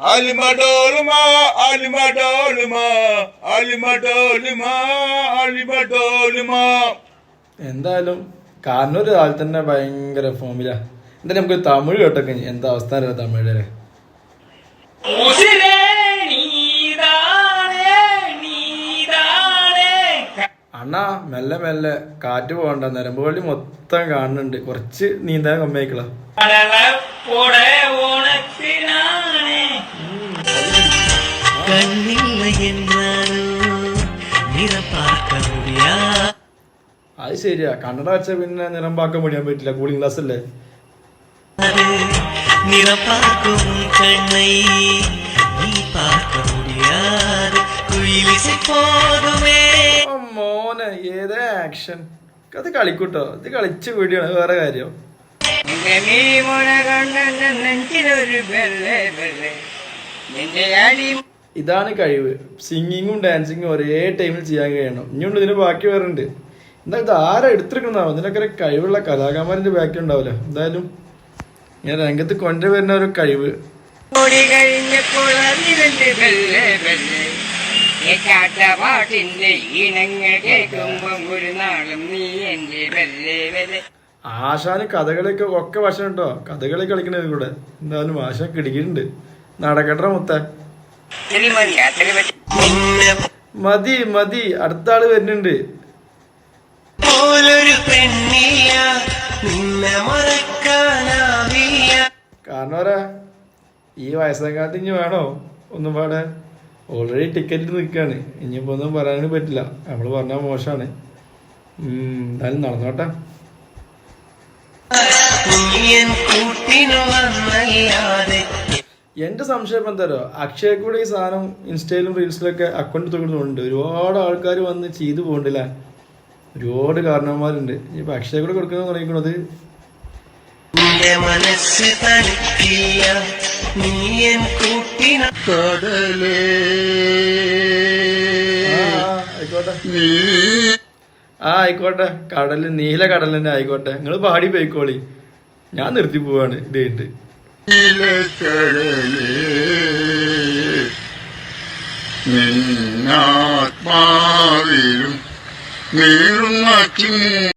അലിമഡോലുമ അലിമഡോലുമ അലിമഡോലുമ അലിമഡോലുമ എന്തായാലും കാർണൂർ ആൾ തന്നെ ഭയങ്കര ഫോമില. എന്തായാലും നമുക്ക് തമിഴ് കേട്ടൊക്കെ. എന്താ അവസ്ഥ അറിയാം തമിഴിലെ? അണ്ണാ മെല്ലെ മെല്ലെ കാറ്റ് പോകണ്ട നരമ്പുപള്ളി മൊത്തം കാണുന്നുണ്ട്. കുറച്ച് നീന്താൻ കമ്മിയായിക്കളാ അത് ശരിയാ. കണ്ണട വെച്ച പിന്നെ നിറമ്പാക്കാൻ പണിയാൻ പറ്റില്ല. കൂളിംഗ് ഗ്ലാസ് അല്ലേ? മോനെ ഏതേ ആക്ഷൻ അത് കളിക്കൂട്ടോ. ഇത് കളിച്ച് വീടിയാണ് വേറെ കാര്യം. നിന്റെ അടി ഇതാണ് കഴിവ്. സിംഗിങ്ങും ഡാൻസിങ്ങും ഒരേ ടൈമിൽ ചെയ്യാൻ കഴിയണം. ഇനിയുണ്ട് ഇതിന് ബാക്കി വരുന്നുണ്ട് എന്താ ഇത് ആരാ എടുത്തിരിക്കുന്നതാവും ഇതിനൊക്കെ ഒരു കഴിവുള്ള കലാകാരന്റെ ബാക്കി ഉണ്ടാവില്ല? എന്തായാലും ഞാൻ രംഗത്ത് കൊണ്ടുവരുന്ന ഒരു കഴിവ്. ആശാന് കഥകളിയൊക്കെ ഒക്കെ വശം കേട്ടോ കഥകളി കളിക്കണത് കൂടെ എന്തായാലും ആശാൻ കിടിക്കുന്നുണ്ട് നടക്കട്ടെ മുത്ത. മതി മതി. അടുത്ത ആൾ വരുന്നുണ്ട് പറയാ ഈ വയസ്സേക്കാട്ട് ഇനി വേണോ? ഒന്നും പാടെ. ഓൾറെഡി ടിക്കറ്റ് നിൽക്കുകയാണ് ഇനിയിപ്പോ ഒന്നും പറയാനും പറ്റില്ല. നമ്മൾ പറഞ്ഞാൽ മോശമാണ് എന്തായാലും നടന്നോട്ടെ. കൂട്ടിനു വന്നല്ലാതെ എന്റെ സംശയം എന്താ അക്ഷയ കൂടെ ഈ സാധനം ഇൻസ്റ്റയിലും റീൽസിലൊക്കെ അക്കൗണ്ട് തുടങ്ങുന്നുണ്ട് ഒരുപാട് ആൾക്കാർ വന്ന് ചെയ്തു പോകണ്ടില്ല? ഒരുപാട് കാരണവന്മാരുണ്ട്. ഇപ്പൊ അക്ഷയ കൂടെ കൊടുക്കുന്ന പറയുന്നത് നിന്റെ മനസ്സ് തണുക്കില്ല നീ എൻ കൂട്ടിന കടലേ. ആ ആയിക്കോട്ടെ. കടൽ നീല കടൽ തന്നെ ആയിക്കോട്ടെ. നിങ്ങൾ പാടി പോയിക്കോളി. ഞാൻ നിർത്തി പോവാണ്. ഇതേണ്ട്. നിന്നാത്മാവിലും നീറുന്ന